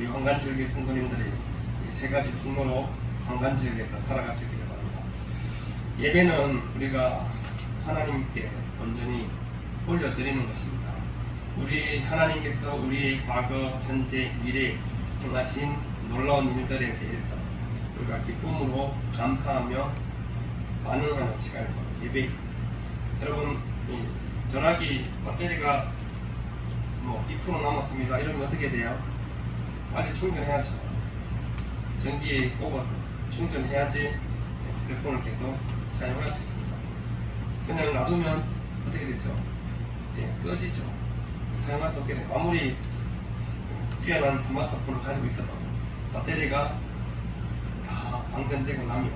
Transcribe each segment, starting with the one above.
우리 황간 지역의 성도님들이 이세 가지 통로로 황간 지역에서 살아갈 수 있기를 바랍니다. 예배는 우리가 하나님께 온전히 올려드리는 것입니다. 우리 하나님께서 우리의 과거, 현재, 미래 행하신 놀라운 일들에 대해서 우리가 기쁨으로 감사하며 반응하는 시간을 예배. 여러분 이 전화기 배터리가 뭐 2% 남았습니다. 이러면 어떻게 돼요? 빨리 충전해야죠. 전기에 꼽아서 충전해야지 휴대폰을 계속 사용할 수 있습니다. 그냥 놔두면 어떻게 되죠? 예, 꺼지죠. 사용할 수 없게 돼요. 아무리 뛰어난 스마트폰을 가지고 있어도 배터리가 다 방전되고 나면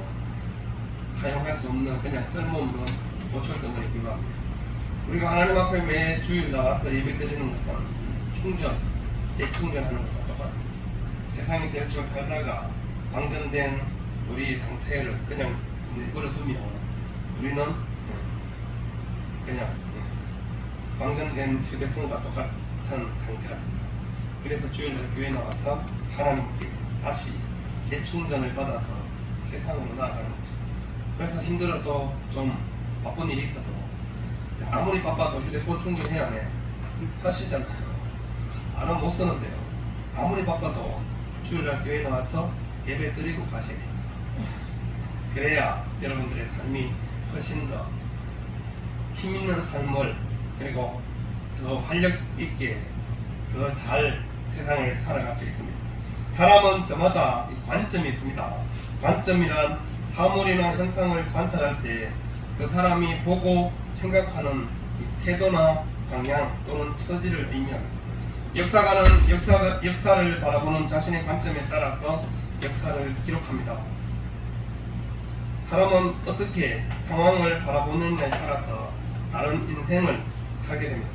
사용할 수 없는 그냥 쓸모없는 보철덩어리 불과합니다. 우리가 하나님 앞에 매 주일 나와서 예배 드리는 것은 충전, 재충전하는 똑같습니다. 세상이 대처럼 살다가 방전된 우리 상태를 그냥 내버려 두면 우리는 음, 그냥 음, 방전된 휴대폰과 똑같은 상태가 됩니다. 그래서 주일날 교회 나와서 하나님께 다시 재충전을 받아서 세상으로 나아가는 거죠. 그래서 힘들어도 좀 바쁜 일이 있어도 아무리 바빠도 휴대폰 충전해야 해. 하시잖아요. 안 하면 못 쓰는데요. 아무리 바빠도 주일날 교회 나와서 예배 드리고 가셔야 됩니다. 그래야 여러분들의 삶이 훨씬 더 힘있는 삶을 그리고 더 활력 있게 더 잘 세상을 살아갈 수 있습니다. 사람은 저마다 이 관점이 있습니다. 관점이란 사물이나 현상을 관찰할 때 그 사람이 보고 생각하는 이 태도나 방향 또는 처지를 의미합니다. 역사가는 역사, 역사를 바라보는 자신의 관점에 따라서 역사를 기록합니다. 사람은 어떻게 상황을 바라보느냐에 따라서 다른 인생을 살게 됩니다.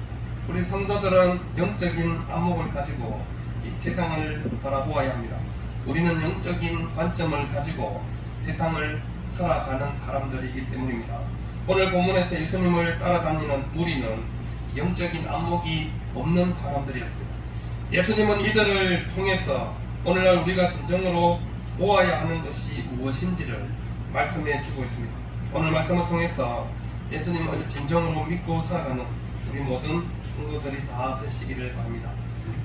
우리 성도들은 영적인 안목을 가지고 이 세상을 바라보아야 합니다. 우리는 영적인 관점을 가지고 세상을 살아가는 사람들이기 때문입니다. 오늘 본문에서 예수님을 따라다니는 우리는 영적인 안목이 없는 사람들이었습니다. 예수님은 이들을 통해서 오늘날 우리가 진정으로 보아야 하는 것이 무엇인지를 말씀해 주고 있습니다. 오늘 말씀을 통해서 예수님을 진정으로 믿고 살아가는 우리 모든 성도들이 다 되시기를 바랍니다.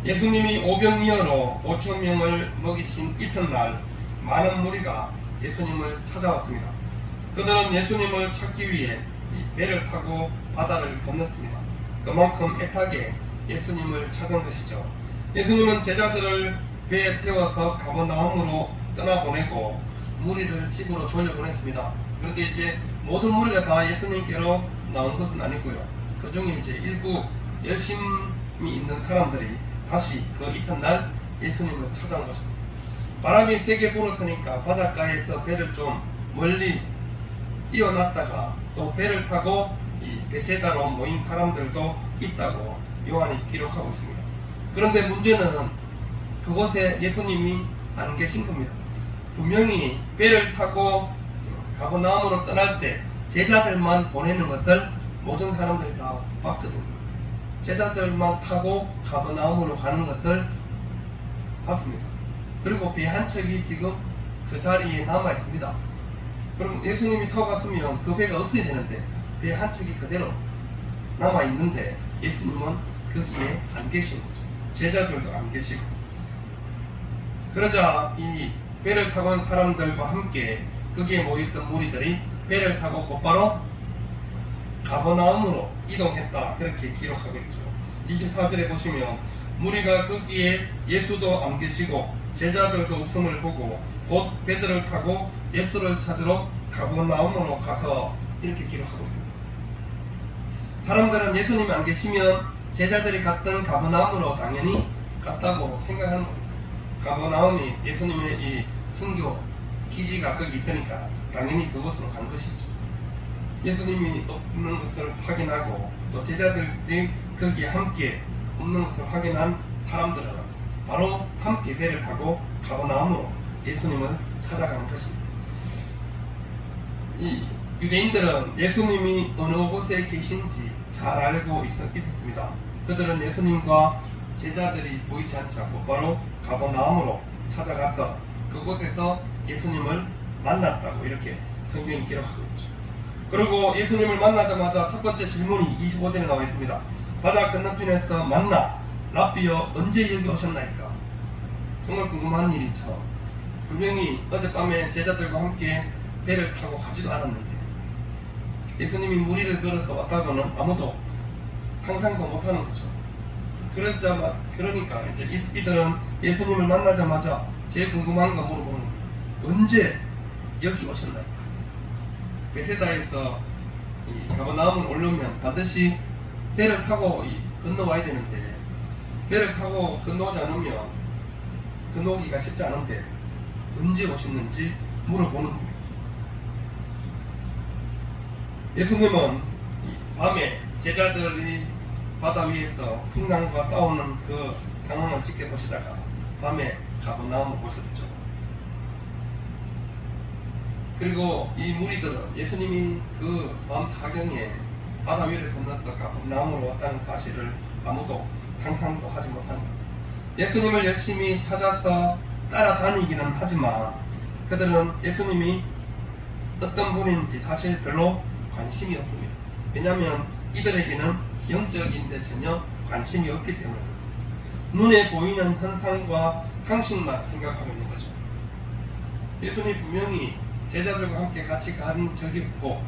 예수님이 오병이어로 5천 명을 먹이신 이튿날 많은 무리가 예수님을 찾아왔습니다. 그들은 예수님을 찾기 위해 이 배를 타고 바다를 건넜습니다. 그만큼 애타게 예수님을 찾은 것이죠. 예수님은 제자들을 배에 태워서 가버나움으로 떠나보내고 무리를 집으로 돌려보냈습니다. 그런데 이제 모든 무리가 다 예수님께로 나온 것은 아니고요. 그 중에 이제 일부 열심히 있는 사람들이 다시 그 이튿날 예수님을 찾아온 것입니다. 바람이 세게 불었으니까 바닷가에서 배를 좀 멀리 띄어놨다가 또 배를 타고 이 베세다로 모인 사람들도 있다고 요한이 기록하고 있습니다. 그런데 문제는 그곳에 예수님이 안 계신 겁니다. 분명히 배를 타고 가버나움으로 떠날 때 제자들만 보내는 것을 모든 사람들이 다 봤거든요. 제자들만 타고 가버나움으로 가는 것을 봤습니다. 그리고 배 한 척이 지금 그 자리에 남아 있습니다. 그럼 예수님이 타고 갔으면 그 배가 없어야 되는데 배 한 척이 그대로 남아 있는데 예수님은 거기에 안 계신 거죠. 제자들도 안 계시고. 그러자 이 배를 타고 온 사람들과 함께 거기에 모였던 무리들이 배를 타고 곧바로 가버나움으로 이동했다. 그렇게 기록하고 있죠. 24절에 보시면 무리가 거기에 예수도 안 계시고 제자들도 없음을 보고 곧 배들을 타고 예수를 찾으러 가버나움으로 가서 이렇게 기록하고 있습니다. 사람들은 예수님이 안 계시면 제자들이 갔던 가버나움으로 당연히 갔다고 생각하는 겁니다. 가버나움이 예수님의 이 순교 기지가 거기 있으니까 당연히 그곳으로 간 것이죠. 예수님이 없는 것을 확인하고 또 제자들이 거기에 함께 없는 것을 확인한 사람들은 바로 함께 배를 타고 가버나움으로 예수님을 찾아간 것입니다. 이 유대인들은 예수님이 어느 곳에 계신지 잘 알고 있, 있었습니다. 그들은 예수님과 제자들이 보이지 않자 곧바로 가버나움으로 찾아가서 그곳에서 예수님을 만났다고 이렇게 성경이 기록하고 있죠. 그리고 예수님을 만나자마자 첫 번째 질문이 25절에 나와 있습니다. 바다 건너편에서 만나 라비여 언제 여기 오셨나이까? 정말 궁금한 일이죠. 분명히 어젯밤에 제자들과 함께 배를 타고 가지도 않았는데 예수님이 무리를 걸어서 왔다고는 아무도 상상도 못하는 거죠. 그러자 그러니까 이제 이- 이들은 예수님을 만나자마자 제일 궁금한 거 물어보는 거예요. 언제 여기 오셨나요? 베세다에서 이 가버나움을 올려면 반드시 배를 타고 이 건너와야 되는데 배를 타고 건너오지 않으면 건너오기가 쉽지 않은데 언제 오셨는지 물어보는 겁니다. 예수님은 이 밤에 제자들이 바다 위에서 풍랑과 싸우는 그 상황을 지켜보시다가 밤에 가버나움을 오셨죠. 그리고 이 무리들은 예수님이 그 밤 사경에 바다 위를 건너서 가버나움으로 왔다는 사실을 아무도 상상도 하지 못합니다. 예수님을 열심히 찾아서 따라다니기는 하지만 그들은 예수님이 어떤 분인지 사실 별로 관심이 없습니다. 왜냐하면 이들에게는 영적인데 전혀 관심이 없기 때문에 그렇습니다. 눈에 보이는 현상과 상식만 생각하고 있는 거죠. 예수님이 분명히 제자들과 함께 같이 간 적이 없고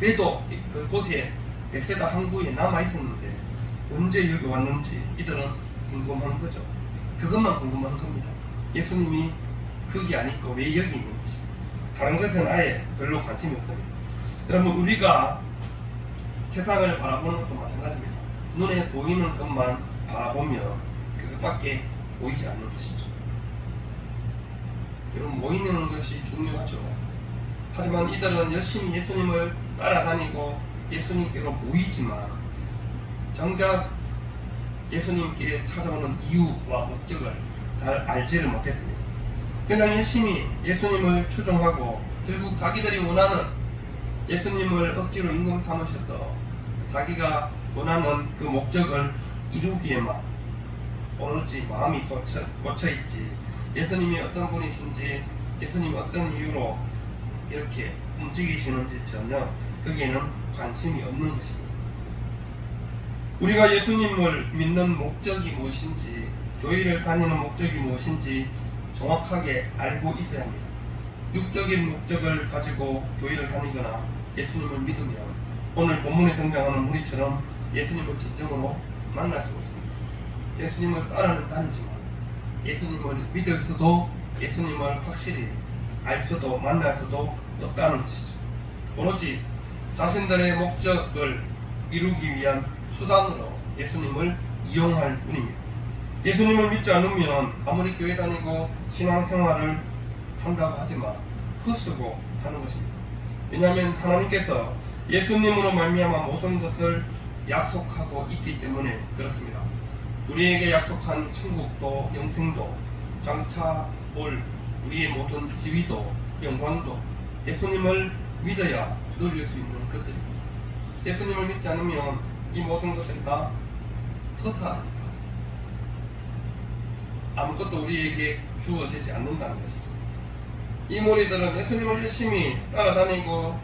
배도 그곳에 베세다 항구에 남아 있었는데 언제 여기 왔는지 이들은 궁금한 거죠. 그것만 궁금한 겁니다. 예수님이 거기 안 있고 왜 여기 있는지 다른 것은 아예 별로 관심이 없습니다. 여러분 우리가 세상을 바라보는 것도 마찬가지입니다. 눈에 보이는 것만 바라보면 그것밖에 보이지 않는 것이죠. 여러분 모이는 것이 중요하죠. 하지만 이들은 열심히 예수님을 따라다니고 예수님께로 모이지만 정작 예수님께 찾아오는 이유와 목적을 잘 알지를 못했습니다. 그냥 열심히 예수님을 추종하고 결국 자기들이 원하는 예수님을 억지로 임금 삼으셔서 자기가 원하는 그 목적을 이루기에만 오로지 마음이 꽂혀, 꽂혀 있지 예수님이 어떤 분이신지 예수님이 어떤 이유로 이렇게 움직이시는지 전혀 거기에는 관심이 없는 것입니다. 우리가 예수님을 믿는 목적이 무엇인지 교회를 다니는 목적이 무엇인지 정확하게 알고 있어야 합니다. 육적인 목적을 가지고 교회를 다니거나 예수님을 믿으면 오늘 본문에 등장하는 우리처럼 예수님을 진정으로 만날 수가 있습니다. 예수님을 따라는 다니지만 예수님을 믿을 수도 예수님을 확실히 알 수도 만날 수도 없다는 것이죠. 오로지 자신들의 목적을 이루기 위한 수단으로 예수님을 이용할 뿐입니다. 예수님을 믿지 않으면 아무리 교회 다니고 신앙생활을 한다고 하지만 헛수고 하는 것입니다. 왜냐하면 하나님께서 예수님으로 말미암아 모든 것을 약속하고 있기 때문에 그렇습니다. 우리에게 약속한 천국도 영생도 장차 올 우리의 모든 지위도 영광도 예수님을 믿어야 누릴 수 있는 것들입니다. 예수님을 믿지 않으면 이 모든 것들이 다 허사합니다. 아무것도 우리에게 주어지지 않는다는 것이죠. 이 무리들은 예수님을 열심히 따라다니고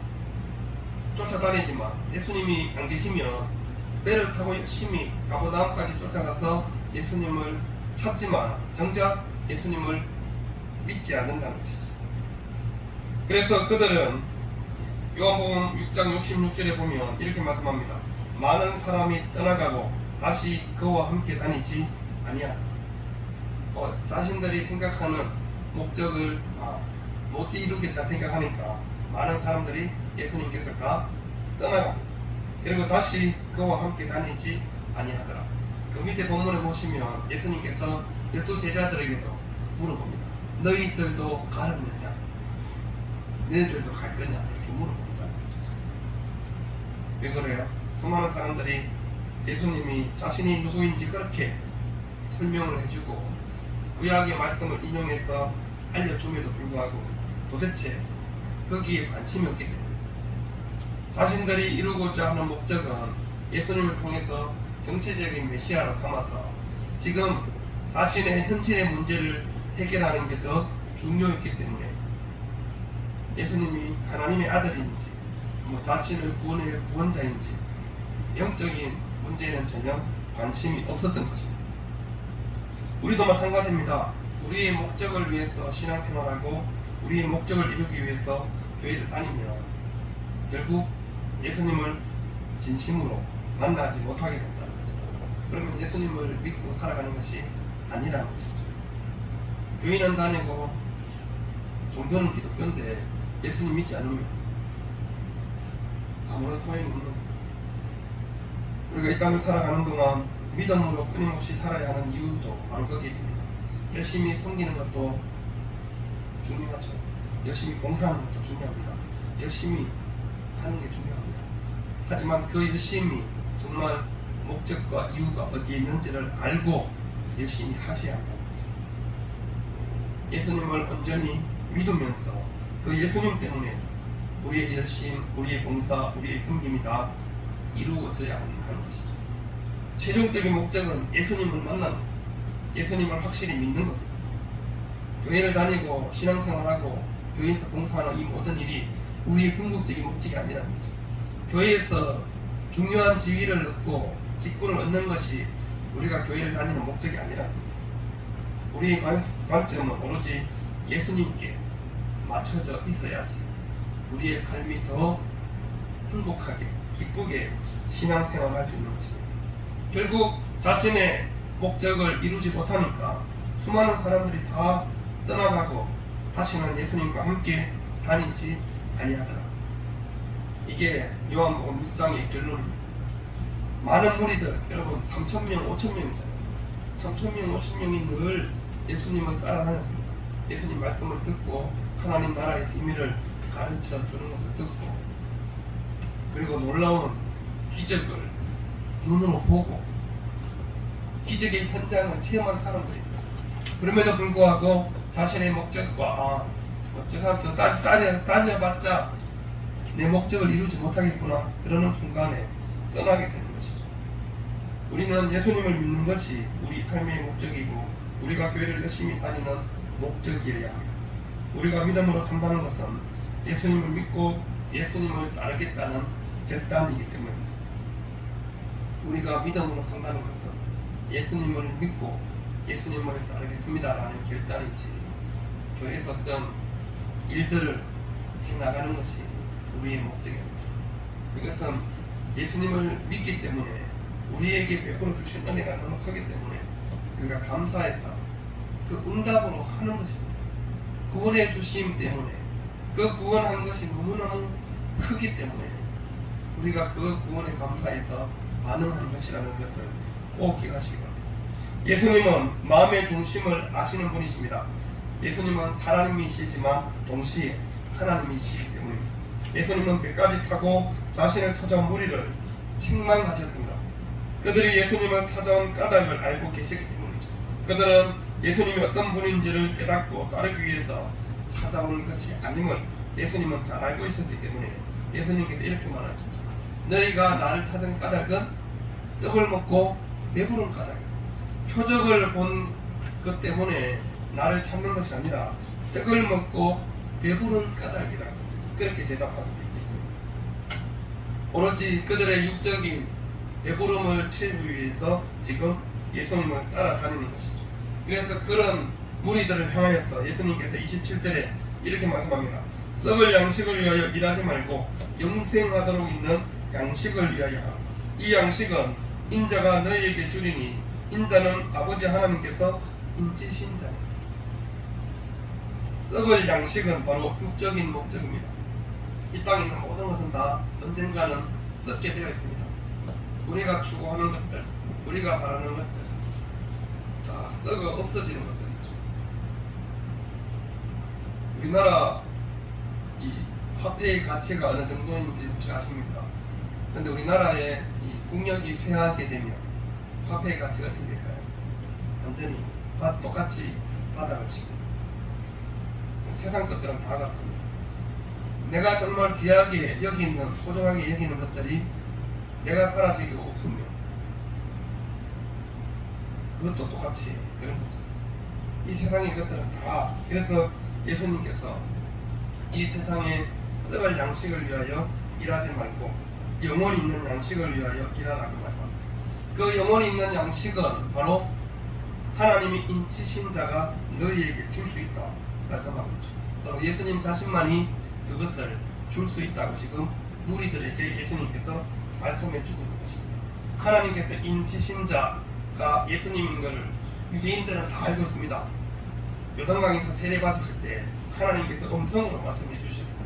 쫓아다니지만 예수님이 안 계시면 배를 타고 열심히 가보다음까지 쫓아가서 예수님을 찾지만 정작 예수님을 믿지 않는다는 것이죠. 그래서 그들은 요한복음 6장 66절에 보면 이렇게 말씀합니다. 많은 사람이 떠나가고 다시 그와 함께 다니지 아니하다. 어, 자신들이 생각하는 목적을 아, 못 이루겠다 생각하니까 많은 사람들이 예수님께서 다 떠나갑니다. 그리고 다시 그와 함께 다니지 아니하더라. 그 밑에 본문에 보시면 예수님께서 열두 제자들에게도 물어봅니다. 너희들도 가느냐? 너희들도 갈 거냐? 이렇게 물어봅니다. 왜 그래요? 수많은 사람들이 예수님이 자신이 누구인지 그렇게 설명을 해주고 구약의 말씀을 인용해서 알려줌에도 불구하고 도대체 거기에 관심이 없기 때문에 자신들이 이루고자 하는 목적은 예수님을 통해서 정치적인 메시아로 삼아서 지금 자신의 현실의 문제를 해결하는 게 더 중요했기 때문에 예수님이 하나님의 아들인지 뭐 자신을 구원의 구원자인지 영적인 문제에는 전혀 관심이 없었던 것입니다. 우리도 마찬가지입니다. 우리의 목적을 위해서 신앙생활하고 우리의 목적을 이루기 위해서 교회를 다니면 결국 예수님을 진심으로 만나지 못하게 된다는 거죠. 그러면 예수님을 믿고 살아가는 것이 아니라는 것이죠. 교회는 다니고 종교는 기독교인데 예수님 믿지 않으면 아무런 소용이 없는 거예요. 우리가 이 땅을 살아가는 동안 믿음으로 끊임없이 살아야 하는 이유도 바로 거기에 있습니다. 열심히 섬기는 것도 중요하죠. 열심히 봉사하는 것도 중요합니다. 열심히 하는 게 중요합니다. 하지만 그 열심히 정말 목적과 이유가 어디에 있는지를 알고 열심히 하셔야 한다. 예수님을 온전히 믿으면서 그 예수님 때문에 우리의 열심, 우리의 봉사, 우리의 섬김이 다 이루어져야 하는 것이죠. 최종적인 목적은 예수님을 만나는 것, 예수님을 확실히 믿는 겁니다. 교회를 다니고 신앙생활하고 교회에서 봉사하는 이 모든 일이 우리의 궁극적인 목적이 아니라는 거죠. 교회에서 중요한 지위를 얻고 직분을 얻는 것이 우리가 교회를 다니는 목적이 아니라는 거죠. 우리의 관, 관점은 오로지 예수님께 맞춰져 있어야지 우리의 삶이 더 행복하게 기쁘게 신앙생활을 할수 있는 것입니다. 결국 자신의 목적을 이루지 못하니까 수많은 사람들이 다 떠나가고 다시는 예수님과 함께 다니지 아니하더라. 이게 요한복음 6장의 결론입니다. 많은 무리들 여러분 3천 명, 5천 명이잖아요. 3천 명, 5천 명이 늘 예수님을 따라다녔습니다. 예수님 말씀을 듣고 하나님 나라의 비밀을 가르쳐 주는 것을 듣고 그리고 놀라운 기적을 눈으로 보고 기적의 현장을 체험한 사람들입니다. 그럼에도 불구하고 자신의 목적과 아, 뭐저 사람 저 따, 따려, 따려봤자 내 목적을 이루지 못하겠구나 그러는 순간에 떠나게 되는 것이죠. 우리는 예수님을 믿는 것이 우리 삶의 목적이고 우리가 교회를 열심히 다니는 목적이어야 합니다. 우리가 믿음으로 산다는 것은 예수님을 믿고 예수님을 따르겠다는 결단이기 때문입니다. 우리가 믿음으로 산다는 것은 예수님을 믿고 예수님을 따르겠습니다라는 결단이지 교회에서 어떤 일들을 해 나가는 것이 우리의 목적입니다. 그것은 예수님을 믿기 때문에 우리에게 베풀어 주신 은혜가 너무 크기 때문에 우리가 감사해서 그 응답으로 하는 것입니다. 구원해 주심 때문에 그 구원한 것이 너무너무 크기 때문에 우리가 그 구원에 감사해서 반응하는 것이라는 것을 꼭 기억하시기 바랍니다. 예수님은 마음의 중심을 아시는 분이십니다. 예수님은 하나님이시지만 동시에 하나님이시기 때문입니다. 예수님은 배까지 타고 자신을 찾아온 무리를 책망하셨습니다. 그들이 예수님을 찾아온 까닭을 알고 계시기 때문이죠. 그들은 예수님이 어떤 분인지를 깨닫고 따르기 위해서 찾아온 것이 아님을 예수님은 잘 알고 있었기 때문에 예수님께서 이렇게 말하죠. 너희가 나를 찾은 까닭은 떡을 먹고 배부른 까닭이다. 표적을 본 것 때문에 나를 찾는 것이 아니라 떡을 먹고 배부른 까닭이라고 그렇게 대답하고 있습니다. 오로지 그들의 육적인 배부름을 채우기 위해서 지금 예수님을 따라다니는 것이죠. 그래서 그런 무리들을 향하여서 예수님께서 27절에 이렇게 말씀합니다. 썩을 양식을 위하여 일하지 말고 영생하도록 있는 양식을 위하여 하라. 이 양식은 인자가 너희에게 주리니 인자는 아버지 하나님께서 인치신 자입니다. 썩을 양식은 바로 육적인 목적입니다. 이 땅에 있는 모든 것은 다 언젠가는 썩게 되어 있습니다. 우리가 추구하는 것들, 우리가 바라는 것들, 다 썩어 없어지는 것들이죠. 우리나라 이 화폐의 가치가 어느 정도인지 혹시 아십니까? 근데 우리나라의 이 국력이 쇠하게 되면 화폐의 가치가 어떻게 될까요? 완전히 바- 똑같이 바닥을 치고 세상 것들은 다 그렇습니다. 내가 정말 귀하게 여기는 소중하게 여기는 것들이 내가 사라지고 없으면 그것도 똑같이 그런 거죠. 이 세상의 것들은 다 그래서 예수님께서 이 세상에 썩을 양식을 위하여 일하지 말고 영원히 있는 양식을 위하여 일하라고 말씀합니다. 그 영원히 있는 양식은 바로 하나님이 인치신 자가 너희에게 줄 수 있다 말씀하고 있죠. 또 예수님 자신만이 그것을 줄 수 있다고 지금 무리들에게 예수님께서 말씀해 주고 있는 것입니다. 하나님께서 인치신 자가 예수님인 것을 유대인들은 다 알고 있습니다. 요단강에서 세례 받으실 때 하나님께서 음성으로 말씀해 주셨습니다.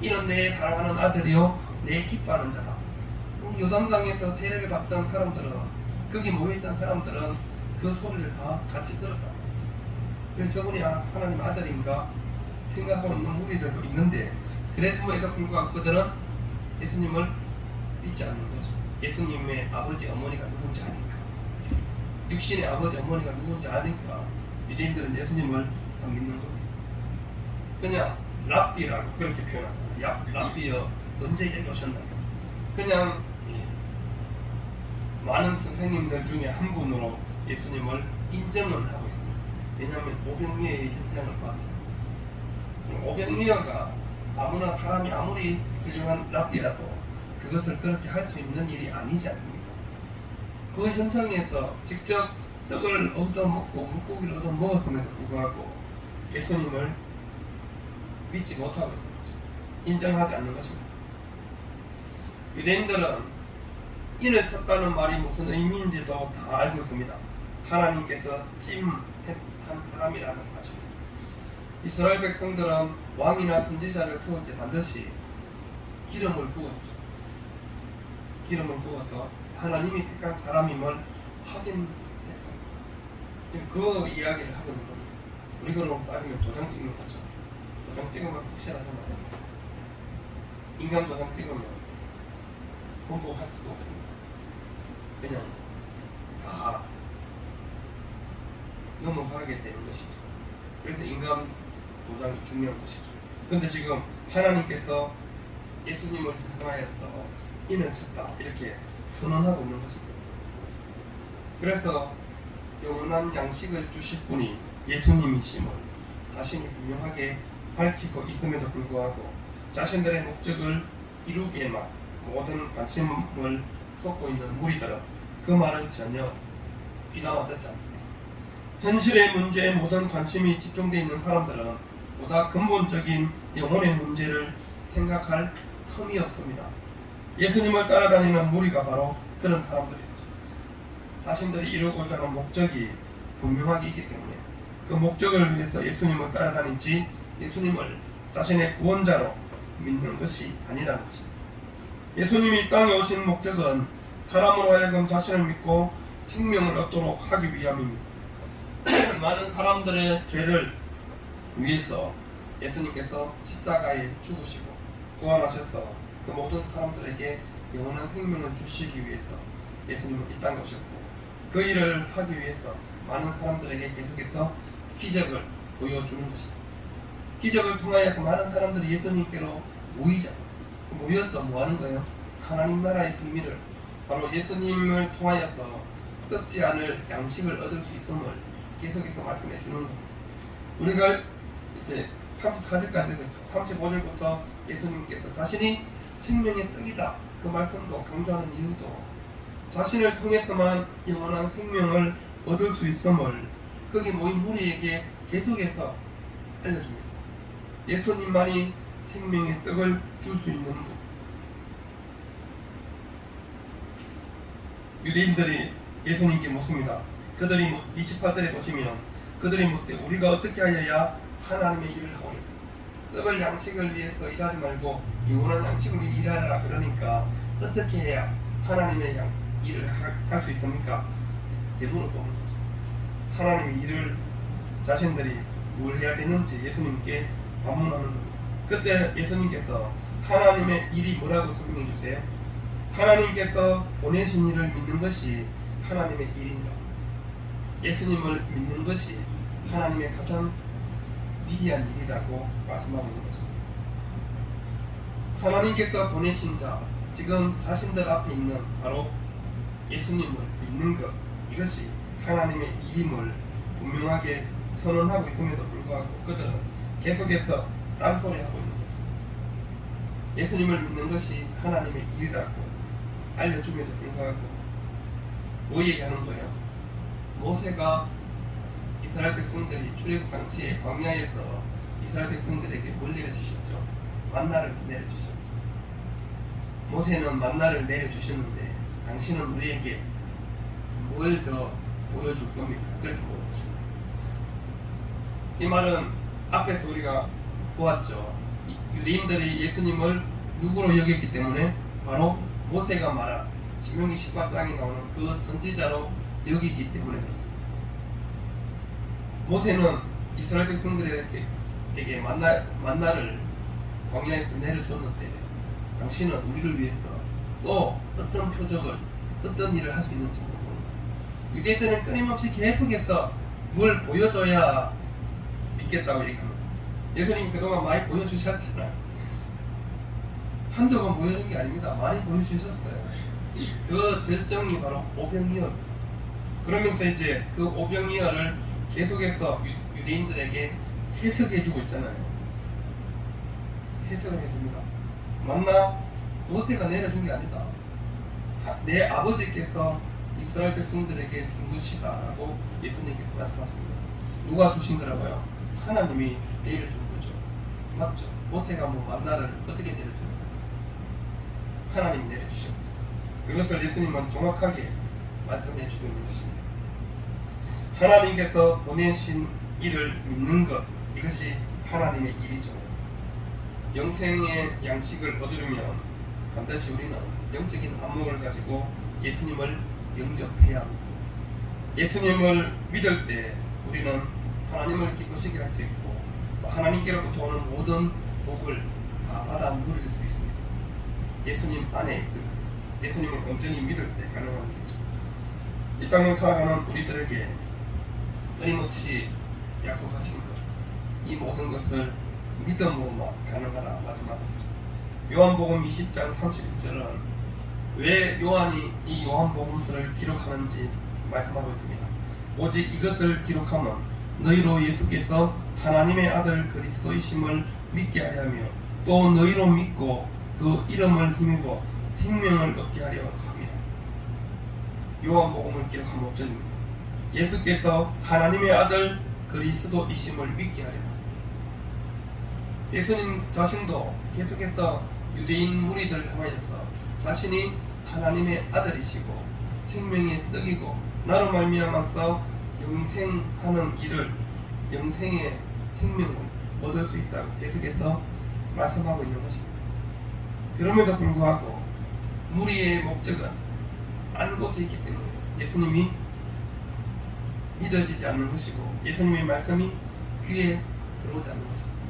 이런 내 사랑하는 아들이요 내 기뻐하는 자다. 이 요단강에서 세례를 받던 사람들은 거기 모여있던 사람들은 그 소리를 다 같이 들었다. 그래서 저분이 아, 하나님 아들인가 생각하고 있는 무리들도 있는데 그래도 불구하고 그들은 예수님을 믿지 않는 거죠. 예수님의 아버지 어머니가 누군지 아니까 육신의 아버지 어머니가 누군지 아니까 유대인들은 예수님을 안 믿는 거죠. 그냥 랍비라고 그렇게 표현하잖아요. 야, 랍비여 언제 여기 오셨나요? 그냥 예, 많은 선생님들 중에 한 분으로 예수님을 인정은 하고. 왜냐하면 오병이어의 현장을 봤잖아요. 오병이어가 아무나 사람이 아무리 훌륭한 랍비라도 그것을 그렇게 할 수 있는 일이 아니지 않습니까? 그 현장에서 직접 떡을 얻어 먹고 물고기를 얻어 먹었음에도 불구하고 예수님을 믿지 못하고. 인정하지 않는 것입니다. 유대인들은 이를 쳤다는 말이 무슨 의미인지도 다 알고 있습니다. 하나님께서 찜 한 사람이라는 사실. 이스라엘 백성들은 왕이나 선지자를 세울 때 반드시 기름을 부었죠. 기름을 부어서 하나님이 택한 사람임을 확인했어요. 지금 그 이야기를 하고 있는 겁니다. 우리로 따지면 도장 찍는 거죠. 도장 찍으면 확실하잖아요. 인간 도장 찍으면 번복할 수도 없습니다. 그냥 다 넘어가게 되는 것이죠. 그래서 인간 도장이 중요한 것이죠. 근데 지금 하나님께서 예수님을 향하여서 인을 쳤다 이렇게 선언하고 있는 것입니다. 그래서 영원한 양식을 주실 분이 예수님이심을 자신이 분명하게 밝히고 있음에도 불구하고 자신들의 목적을 이루기에만 모든 관심을 쏟고 있는 무리들은 그 말을 전혀 귀담아 듣지 않습니다. 현실의 문제에 모든 관심이 집중되어 있는 사람들은 보다 근본적인 영혼의 문제를 생각할 틈이 없습니다. 예수님을 따라다니는 무리가 바로 그런 사람들이었죠. 자신들이 이루고자 하는 목적이 분명하게 있기 때문에 그 목적을 위해서 예수님을 따라다니지 예수님을 자신의 구원자로 믿는 것이 아니라는 것입니다. 예수님이 이 땅에 오신 목적은 사람으로 하여금 자신을 믿고 생명을 얻도록 하기 위함입니다. 많은 사람들의 죄를 위해서 예수님께서 십자가에 죽으시고 부활하셔서 그 모든 사람들에게 영원한 생명을 주시기 위해서 예수님은 이 땅에 오셨고 그 일을 하기 위해서 많은 사람들에게 계속해서 기적을 보여주는 것입니다. 기적을 통하여서 많은 사람들이 예수님께로 모이자 모여서 뭐 하는 거예요? 하나님 나라의 비밀을 바로 예수님을 통하여서 썩지 않을 양식을 얻을 수 있음을 계속해서 말씀해 주는 겁니다. 우리가 이제 34절까지 35절부터 예수님께서 자신이 생명의 떡이다 그 말씀도 강조하는 이유도 자신을 통해서만 영원한 생명을 얻을 수 있음을 거기 모인 무리에게 계속해서 알려줍니다. 예수님만이 생명의 떡을 줄 수 있는 분. 유대인들이 예수님께 묻습니다. 그들이 28절에 보시면 그들이 묻되 우리가 어떻게 하여야 하나님의 일을 하오리까 썩을 양식을 위해서 일하지 말고 영원한 양식을 위해 일하라 그러니까 어떻게 해야 하나님의 양, 일을 할 수 있습니까? 대물어 보는 거죠. 하나님의 일을 자신들이 뭘 해야 되는지 예수님께 반문하는 겁니다. 그때 예수님께서 하나님의 일이 뭐라고 설명해 주세요? 하나님께서 보내신 일을 믿는 것이 하나님의 일인가? 예수님을 믿는 것이 하나님의 가장 위대한 일이라고 말씀하고 있는 것입니다. 하나님께서 보내신 자, 지금 자신들 앞에 있는 바로 예수님을 믿는 것, 이것이 하나님의 일임을 분명하게 선언하고 있음에도 불구하고 그들은 계속해서 딴소리하고 있는 거죠. 예수님을 믿는 것이 하나님의 일이라고 알려줌에도 불구하고 뭐 얘기하는 거예요? 모세가 이스라엘 백성들이 출애굽 당시에 광야에서 이스라엘 백성들에게 뭘 내려주셨죠? 만나를 내려주셨죠. 모세는 만나를 내려주셨는데 당신은 우리에게 뭘 더 보여줄 겁니까? 그렇게 물어보십니다. 이 말은 앞에서 우리가 보았죠. 이 유대인들이 예수님을 누구로 여겼기 때문에 바로 모세가 말한 신명기 18장에 나오는 그 선지자로 여기기 때문에 그렇습니다. 모세는 이스라엘 백성들에게 만나, 만나를 광야에서 내려줬는데 당신은 우리를 위해서 또 어떤 표적을 어떤 일을 할 수 있는지 유대인들은 끊임없이 계속해서 뭘 보여줘야 믿겠다고 얘기합니다. 예수님 그동안 많이 보여주셨잖아요. 한두 번 보여준 게 아닙니다. 많이 보여주셨어요. 그 절정이 바로 오병이어입니다. 그러면서 이제 그 오병이어를 계속해서 유- 유대인들에게 해석해주고 있잖아요. 해석을 해줍니다. 맞나? 모세가 내려준 게 아니다. 하- 내 아버지께서 이스라엘 백성들에게 준 것이다라고 예수님께서 말씀하십니다. 누가 주신 거라고요? 하나님이 내려준 거죠. 맞죠? 모세가 뭐 만나를 어떻게 내려줍니까? 하나님 내려주셨죠. 그것을 예수님은 정확하게 말씀해 주고 있는 것입니다. 하나님께서 보내신 일을 믿는 것 이것이 하나님의 일이죠. 영생의 양식을 얻으려면 반드시 우리는 영적인 안목을 가지고 예수님을 영접해야 합니다. 예수님을 믿을 때 우리는 하나님을 기쁘시게 할 수 있고 또 하나님께로부터 오는 모든 복을 다 받아 누릴 수 있습니다. 예수님 안에 있을 때, 예수님을 온전히 믿을 때 가능한 일이죠. 이 땅을 살아가는 우리들에게 끊임없이 약속하신 것, 이 모든 것을 믿음으로만 가능하다 있죠. 요한복음 20장 31절은 왜 요한이 이 요한복음서를 기록하는지 말씀하고 있습니다. 오직 이것을 기록하면 너희로 예수께서 하나님의 아들 그리스도이심을 믿게 하려며 또 너희로 믿고 그 이름을 힘입어 생명을 얻게 하려. 요한복음을 기록한 목적입니다. 예수께서 하나님의 아들 그리스도이심을 믿게 하려. 예수님 자신도 계속해서 유대인 무리들 향하여서 자신이 하나님의 아들이시고 생명의 떡이고 나로 말미암아서 영생하는 일을 영생의 생명을 얻을 수 있다고 계속해서 말씀하고 있는 것입니다. 그럼에도 불구하고 무리의 목적은 안 곳에 있기 때문에 예수님이 믿어지지 않는 것이고 예수님의 말씀이 귀에 들어오지 않는 것입니다.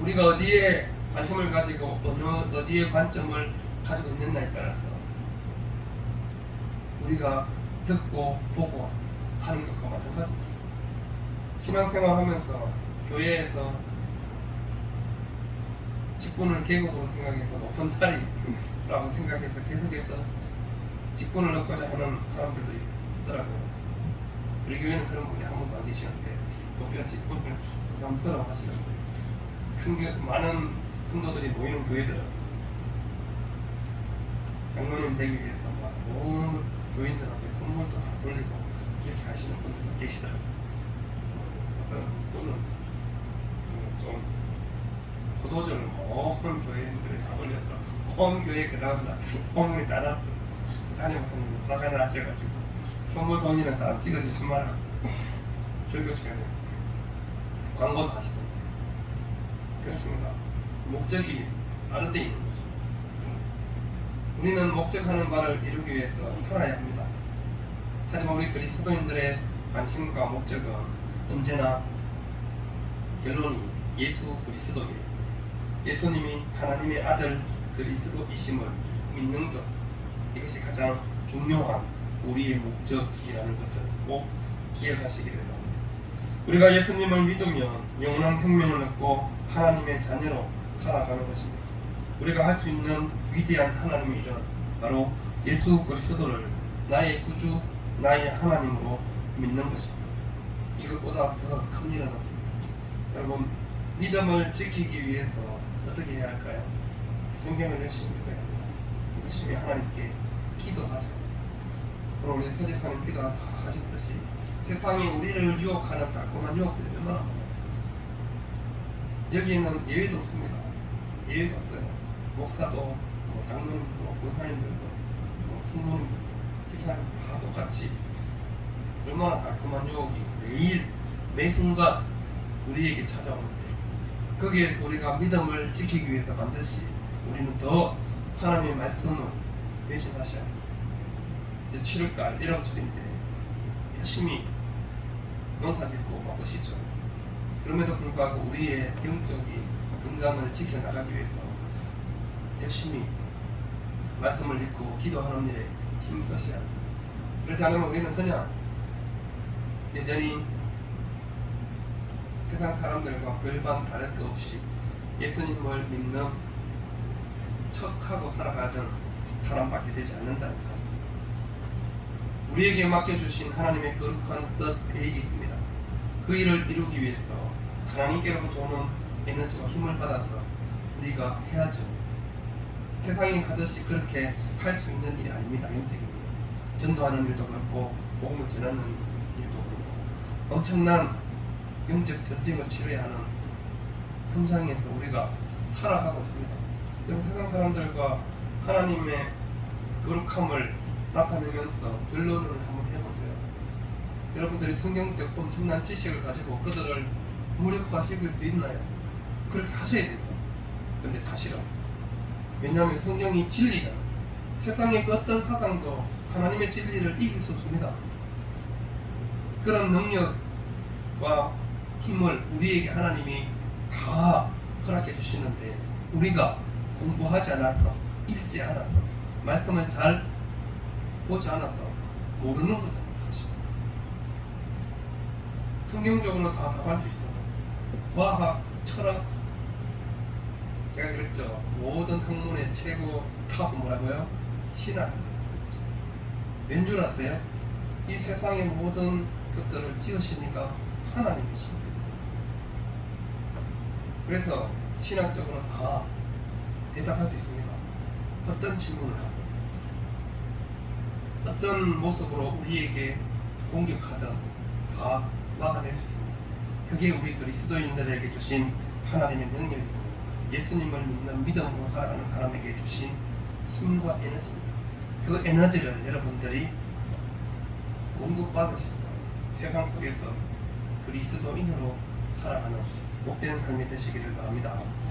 우리가 어디에 관심을 가지고 어느 어디에 관점을 가지고 있느냐에 따라서 우리가 듣고 보고 하는 것과 마찬가지입니다. 신앙생활 하면서 교회에서 직분을 계급으로 생각해서 높은 자리라고 생각해서 계속해서 직분을 얻고자 하는 사람들도 있더라고요. 우리 교회는 그런 분이 한 분도 안 계시는데 우리가 직분을 부담스러워 하시는데 큰 교, 많은 성도들이 모이는 교회들은 장로님 되기 위해서 막온 교인들한테 선물도 다 돌리고 이렇게 하시는 분들도 계시더라고요. 어떤 분은 좀 포도주를 온 교회인들이 다 돌렸다. 온 교회 그 다음날 선물이 나갔다. 다니면서 화가 나셔가지고 선물 돌리는 사람 찍어주신 말하고 설교 시간에 광고도 하시던데 그렇습니다. 목적이 다른 데 있는 거죠. 우리는 목적하는 바를 이루기 위해서 살아야 합니다. 하지만 우리 그리스도인들의 관심과 목적은 언제나 결론이 예수 그리스도예요. 예수님이 하나님의 아들 그리스도이심을 믿는 것 이것이 가장 중요한 우리의 목적이라는 것을 꼭 기억하시기를 바랍니다. 우리가 예수님을 믿으면 영원한 생명을 얻고 하나님의 자녀로 살아가는 것입니다. 우리가 할 수 있는 위대한 하나님의 일은 바로 예수 그리스도를 나의 구주 나의 하나님으로 믿는 것입니다. 이것보다 더 큰 일은 없습니다. 여러분 믿음을 지키기 위해서 어떻게 해야 할까요? 성경을 열심히 읽어야 합니다. 열심히 하나님께 기도하세요. 오늘 우리 서지사님 기도하셨듯이 세상이 우리를 유혹하는 달콤한 유혹들이 얼마나 많아요. 여기에는 예외도 없습니다. 예외도 없어요. 목사도, 뭐 장로님도, 권사님들도, 뭐 성도님들도, 집사님 다 똑같이 얼마나 달콤한 유혹이 매일, 매 순간 우리에게 찾아오는데 거기에 우리가 믿음을 지키기 위해서 반드시 우리는 더 하나님의 말씀을 외신하셔야 합니다. 이제 7월달 1월철인데 열심히 농사 짓고 바쁘시죠. 그럼에도 불구하고 우리의 영적인 건강을 지켜나가기 위해서 열심히 말씀을 읽고 기도하는 일에 힘써셔야 합니다. 그렇지 않으면 우리는 그냥 여전히 세상 사람들과 별반 다를 것 없이 예수님을 믿는 척하고 살아가던 사람밖에 되지 않는다는 사실. 우리에게 맡겨주신 하나님의 거룩한 뜻 계획이 있습니다. 그 일을 이루기 위해서 하나님께로부터 오는 에너지와 힘을 받아서 우리가 해야죠. 세상에 가듯이 그렇게 할 수 있는 일이 아닙니다. 영적인 일. 전도하는 일도 그렇고 복음을 전하는 일도 그렇고 엄청난 영적 전쟁을 치러야 하는 현장에서 우리가 살아가고 있습니다. 여러분 세상 사람들과 하나님의 거룩함을 나타내면서 변론을 한번 해보세요. 여러분들이 성경적 엄청난 지식을 가지고 그들을 무력화시킬 수 있나요? 그렇게 하셔야 됩니다. 근데 사실은 왜냐하면 성경이 진리잖아. 세상의 그 어떤 사상도 하나님의 진리를 이길 수 없습니다. 그런 능력과 힘을 우리에게 하나님이 다 허락해 주시는데 우리가 공부하지 않아서 읽지 않아서 말씀을 잘 보지 않아서 모르는 거잖아요 사실 성경적으로 다 답할 수 있어요 과학, 철학 제가 그랬죠 모든 학문의 최고 탑은 뭐라고요? 신학 왠 줄 아세요? 이 세상의 모든 것들을 지으시니까 하나님이십니다 그래서 신학적으로 다 대답할 수 있습니다. 어떤 질문을 하고 어떤 모습으로 우리에게 공격하든 다 막아낼 수 있습니다. 그게 우리 그리스도인들에게 주신 하나님의 능력이고 예수님을 믿는 믿음으로 살아가는 사람에게 주신 힘과 에너지입니다. 그 에너지를 여러분들이 공급받으셔서 세상 속에서 그리스도인으로 살아가는 복된 삶이 되시기를 바랍니다.